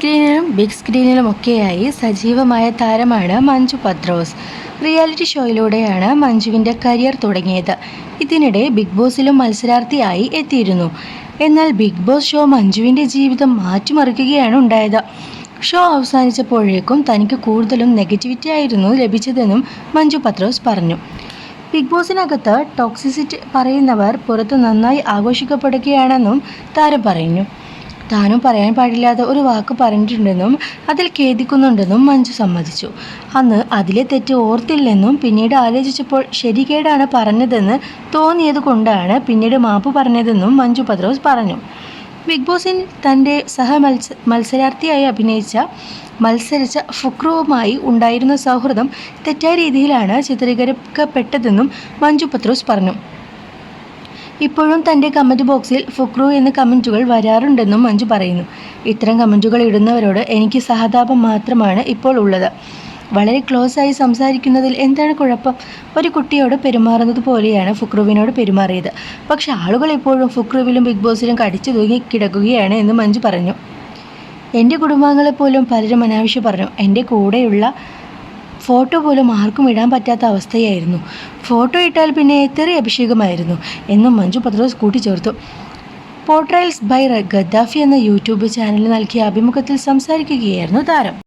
സ്ക്രീനിലും big സ്ക്രീനിലും ഒക്കെയായി സജീവമായ താരമാണ് മഞ്ജു പത്രോസ്. റിയാലിറ്റി ഷോയിലൂടെയാണ് മഞ്ജുവിന്റെ കരിയർ തുടങ്ങിയത്. ഇതിനിടെ ബിഗ് ബോസിലും മത്സരാർത്ഥിയായി എത്തിയിരുന്നു. എന്നാൽ ബിഗ് ബോസ് ഷോ മഞ്ജുവിന്റെ ജീവിതം മാറ്റിമറിക്കുകയാണ് ഉണ്ടായത്. ഷോ അവസാനിച്ചപ്പോഴേക്കും തനിക്ക് കൂടുതലും നെഗറ്റിവിറ്റി ആയിരുന്നു ലഭിച്ചതെന്നും മഞ്ജു പത്രോസ് പറഞ്ഞു. ബിഗ് ബോസിനകത്ത് ടോക്സിസിറ്റി പറയുന്നവർ പുറത്ത് നന്നായി ആഘോഷിക്കപ്പെടുകയാണെന്നും താരം പറഞ്ഞു. താനും പറയാൻ പാടില്ലാത്ത ഒരു വാക്ക് പറഞ്ഞിട്ടുണ്ടെന്നും അതിൽ ഖേദിക്കുന്നുണ്ടെന്നും മഞ്ജു സമ്മതിച്ചു. അന്ന് അതിലെ തെറ്റ് ഓർത്തില്ലെന്നും പിന്നീട് ആലോചിച്ചപ്പോൾ ശരികേടാണ് പറഞ്ഞതെന്ന് തോന്നിയത് കൊണ്ടാണ് പിന്നീട് മാപ്പ് പറഞ്ഞതെന്നും മഞ്ജു പത്രോസ് പറഞ്ഞു. ബിഗ് ബോസിൽ തന്റെ സഹ മത്സ മത്സരാർത്ഥിയായി അഭിനയിച്ച മത്സരിച്ച ഫുക്രുവുമായി ഉണ്ടായിരുന്ന സൗഹൃദം തെറ്റായ രീതിയിലാണ് ചിത്രീകരിക്കപ്പെട്ടതെന്നും മഞ്ജു പത്രോസ് പറഞ്ഞു. ഇപ്പോഴും തന്റെ കമന്റ് ബോക്സിൽ ഫുക്രു എന്ന കമന്റുകൾ വരാറുണ്ടെന്നും മഞ്ജു പറയുന്നു. ഇത്തരം കമന്റുകൾ ഇടുന്നവരോട് എനിക്ക് സഹതാപം മാത്രമാണ് ഇപ്പോൾ ഉള്ളത്. വളരെ ക്ലോസ് ആയി സംസാരിക്കുന്നതിൽ എന്താണ് കുഴപ്പം? ഒരു കുട്ടിയോട് പെരുമാറുന്നത് പോലെയാണ് ഫുക്രുവിനോട് പെരുമാറിയത്. പക്ഷെ ആളുകൾ ഇപ്പോഴും ഫുക്രുവിലും ബിഗ് ബോസിലും കടിച്ചു തൂങ്ങി കിടക്കുകയാണ് എന്ന് മഞ്ജു പറഞ്ഞു. എന്റെ കുടുംബാംഗങ്ങളെപ്പോലും പലരും അനാവശ്യം പറഞ്ഞു. എന്റെ കൂടെയുള്ള ഫോട്ടോ പോലും ആർക്കും ഇടാൻ പറ്റാത്ത അവസ്ഥയായിരുന്നു. ഫോട്ടോ ഇട്ടാൽ പിന്നെ എത്ര അഭിഷേകമായിരുന്നു. എന്നും മഞ്ജു പത്രോസ് കൂട്ടിച്ചേർത്തു. പോർട്രയൽസ് ബൈ ഗദ്ദാഫി എന്ന യൂട്യൂബ് ചാനലിൽ നൽകിയ അഭിമുഖത്തിൽ സംസാരിക്കുകയായിരുന്നു താരം.